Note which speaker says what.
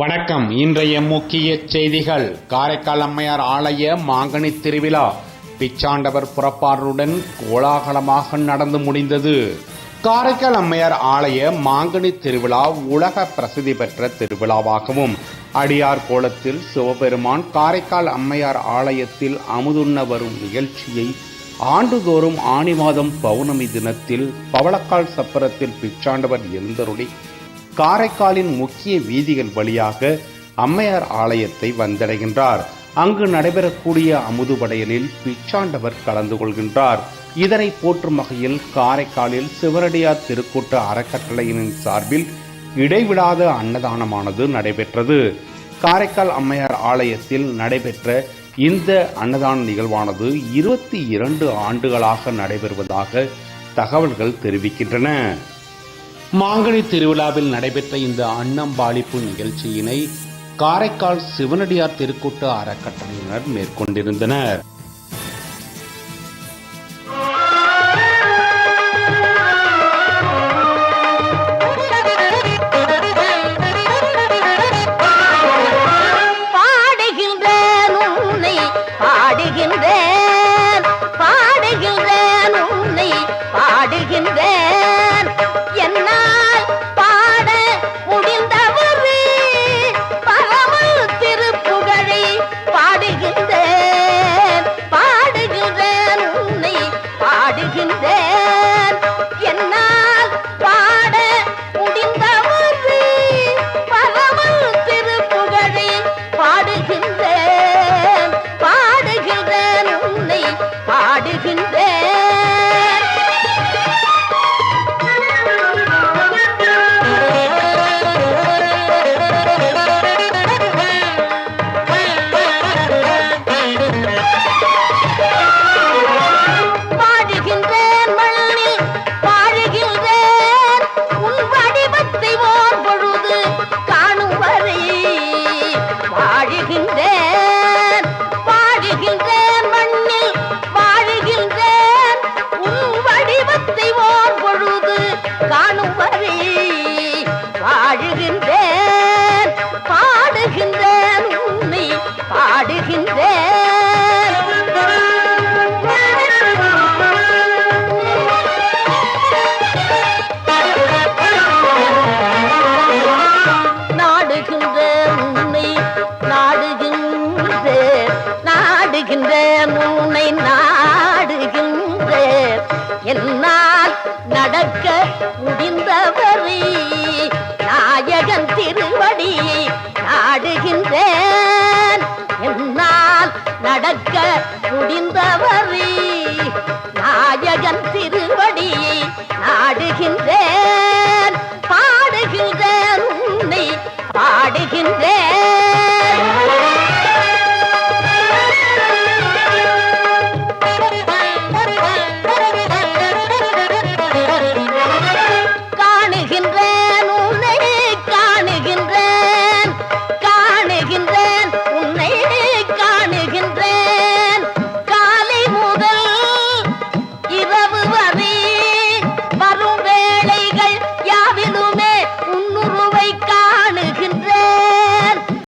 Speaker 1: வணக்கம். இன்றைய முக்கிய செய்திகள். காரைக்கால் அம்மையார் ஆலய மாங்கனி திருவிழா. பிச்சாண்டவர் புறப்பாடுடன் கோலாகலமாக நடந்து முடிந்தது. காரைக்கால் அம்மையார் ஆலய மாங்கனி திருவிழா உலக பிரசித்தி பெற்ற திருவிழாவாகவும் அடியார் கோலத்தில் சிவபெருமான் காரைக்கால் அம்மையார் ஆலயத்தில் அமுதுண்ண வரும் நிகழ்ச்சியை ஆண்டுதோறும் ஆணி மாதம் பௌர்ணமி தினத்தில் பவளக்கால் சப்பரத்தில் பிச்சாண்டவர் எழுந்தருளி காரைக்காலின் முக்கிய வீதிகள் வழியாக அம்மையார் ஆலயத்தை வந்தடைகின்றார். அங்கு நடைபெறக்கூடிய அமுதுபடையலில் பிச்சாண்டவர் கலந்து கொள்கின்றார். இதனை போற்றும் வகையில் காரைக்காலில் சிவரடியார் திருக்கூட்ட அறக்கட்டளையினின் சார்பில் இடைவிடாத அன்னதானமானது நடைபெற்றது. காரைக்கால் அம்மையார் ஆலயத்தில் நடைபெற்ற இந்த அன்னதான நிகழ்வானது இருபத்தி இரண்டு ஆண்டுகளாக நடைபெறுவதாக தகவல்கள் தெரிவிக்கின்றன. மாங்கனி திருவிழாவில் நடைபெற்ற இந்த அன்னம்பாளிப்பு நிகழ்ச்சியினை காரைக்கால் சிவனடியார் திருக்கூட்டு அறக்கட்டளையினர் மேற்கொண்டிருந்தனர்.
Speaker 2: பாடுகின்றேன் உன்னை பாடுகின்றேன் பாடுகின்றேன் வாழுகின்றேன். பாடுகின்றேன் மண்ணில் வாழுகின்றேன். உன் வடிவத்தை ஓர் பொழுது காணும் வரை வாழுகின்றேன். நாடுகின்ற உன்னை நாடுகின்ற என்னால் நடக்க முடிந்தவரை நாயகன் திருவடி நாடுகின்றேன். என்னால் நடக்க முடிந்தவரை நாயகன் திருவடி நாடுகின்றேன். பாடுகின்றேன் உன்னை பாடுகின்றேன்.